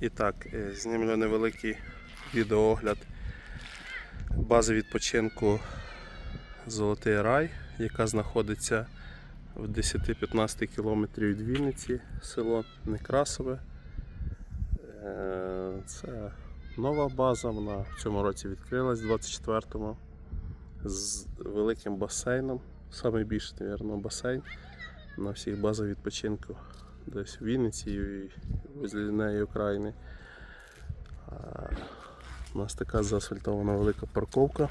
І так, е, знімлю невеликий відеоогляд бази відпочинку Золотий Рай, яка знаходиться в 10-15 кілометрів від Вінниці, село Некрасове. Е, Це нова база, вона в цьому році відкрилась 24-му з великим басейном. Найбільший, мабуть, басейн на всіх базах відпочинку десь в Вінниці і возле неї України. А, У нас така заасфальтована велика парковка.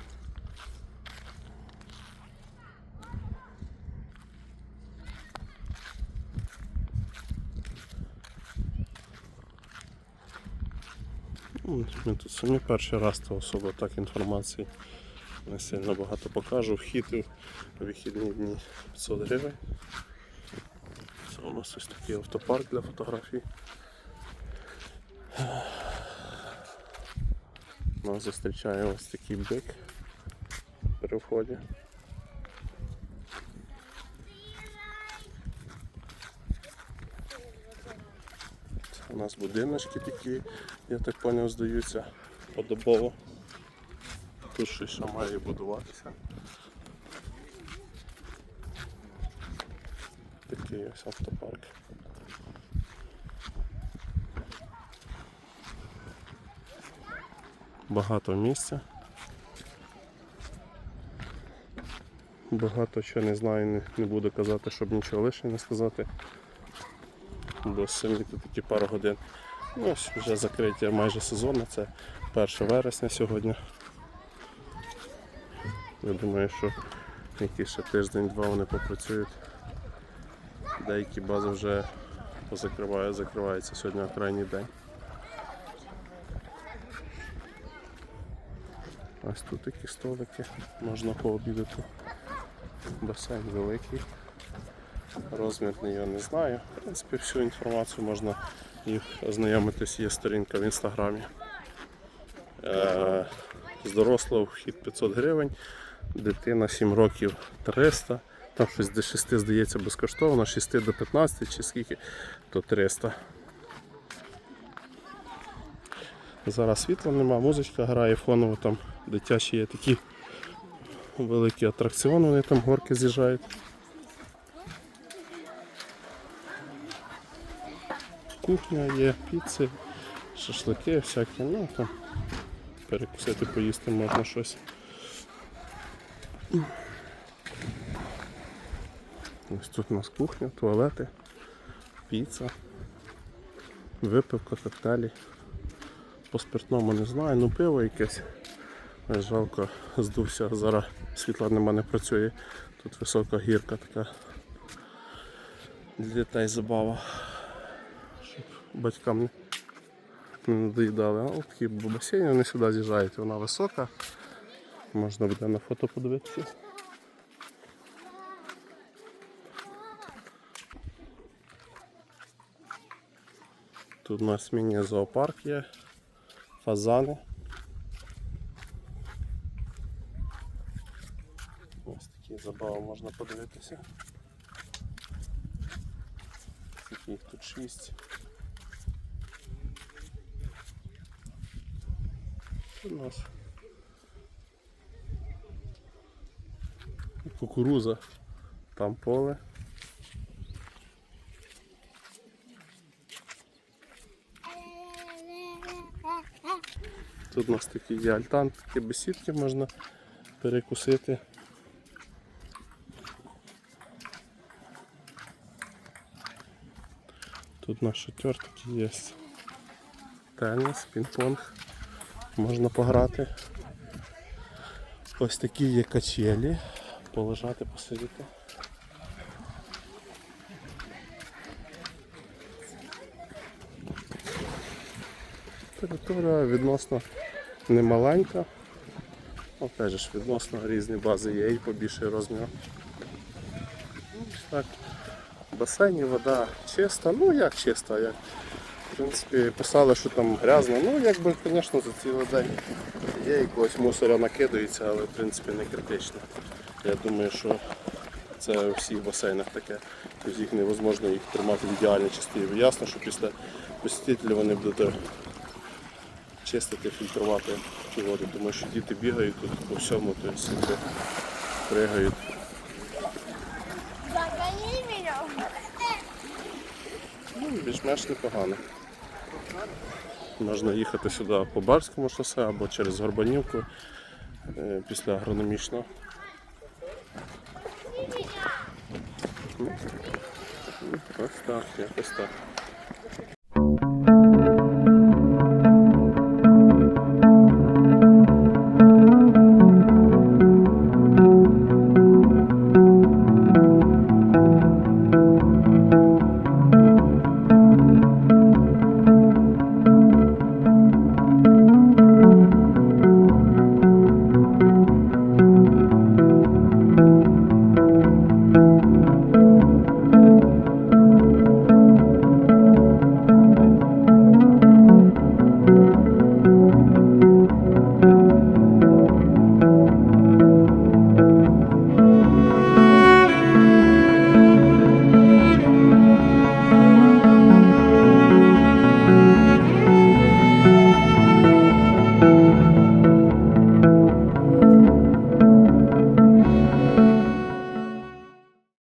Ну, Ми тут самі перший раз, то особо так інформації не сильно багато покажу. Вхід у вихідні дні 500 гривень. У нас ось такий автопарк для фотографій. Нас зустрічає ось такий бик при вході. У нас будиночки такі, я так зрозумів, здаються подобово. Тут щось має будуватися. Такий ось автопарк. Багато місця. Багато чого не знаю, не, буду казати, щоб нічого лишнього не сказати. Бо тут такі пару годин. Ну, ось вже закриття майже сезону, це 1 вересня сьогодні. Я думаю, що який ще тиждень-два вони попрацюють. Деякі бази вже позакривають, закриваються сьогодні крайній день. Ось тут такі столики, можна пообідати. Басейн великий. Розмірний я не знаю. В принципі, всю інформацію можна їх ознайомитись, є сторінка в інстаграмі. Е, з дорослого вхід 500 гривень, дитина 7 років 300, там щось до 6 здається безкоштовно, 6 до 15 чи скільки, то 300. Зараз світла нема, музичка грає фоново, там дитячі є такі великі атракціони, вони там горки з'їжджають. Кухня є, піци, шашлики всякі, ну там перекусити, поїсти можна щось. Ось тут у нас кухня, туалети, піца, випивка, коктейлі. По спиртному не знаю, ну пиво якесь. Жалко, здувся, зараз світла нема не працює. Тут висока гірка така. Для дітей забава. Щоб батькам не, надоїдали. А такі басейни вони сюди з'їжджають, вона висока. Можна буде на фото подивитися. Тут у нас міні-зоопарк є, фазани. Ось такі забави можна подивитися. Скільки їх тут шість. Тут у нас кукуруза, там поле. Тут у нас такі є альтант, такі бесідки можна перекусити. Тут наш шатер такий є. Теніс, пінг-понг. Можна пограти. Ось такі є качелі. Полежати, посидіти. Територія відносно немаленька. Опять же ж, відносно різні бази є і побільший розмір. Ну, Так. В басейні вода чиста, ну як чиста, як. В принципі, писали, що там грязно, ну якби, звісно, за цілий день є якогось мусоря накидається, але в принципі не критично. Я думаю, що це у всіх басейнах таке. Тобто їх невозможно їх тримати в ідеальній чистоті. Ясно, що після посетителі вони будуть чистити, фільтрувати цю воду, тому що діти бігають тут по всьому, тобто пригають. Ну, більш-менш непогано. Можна їхати сюди по Барському шосе або через Горбанівку е, після агрономічного. Ну, Ось так, якось так.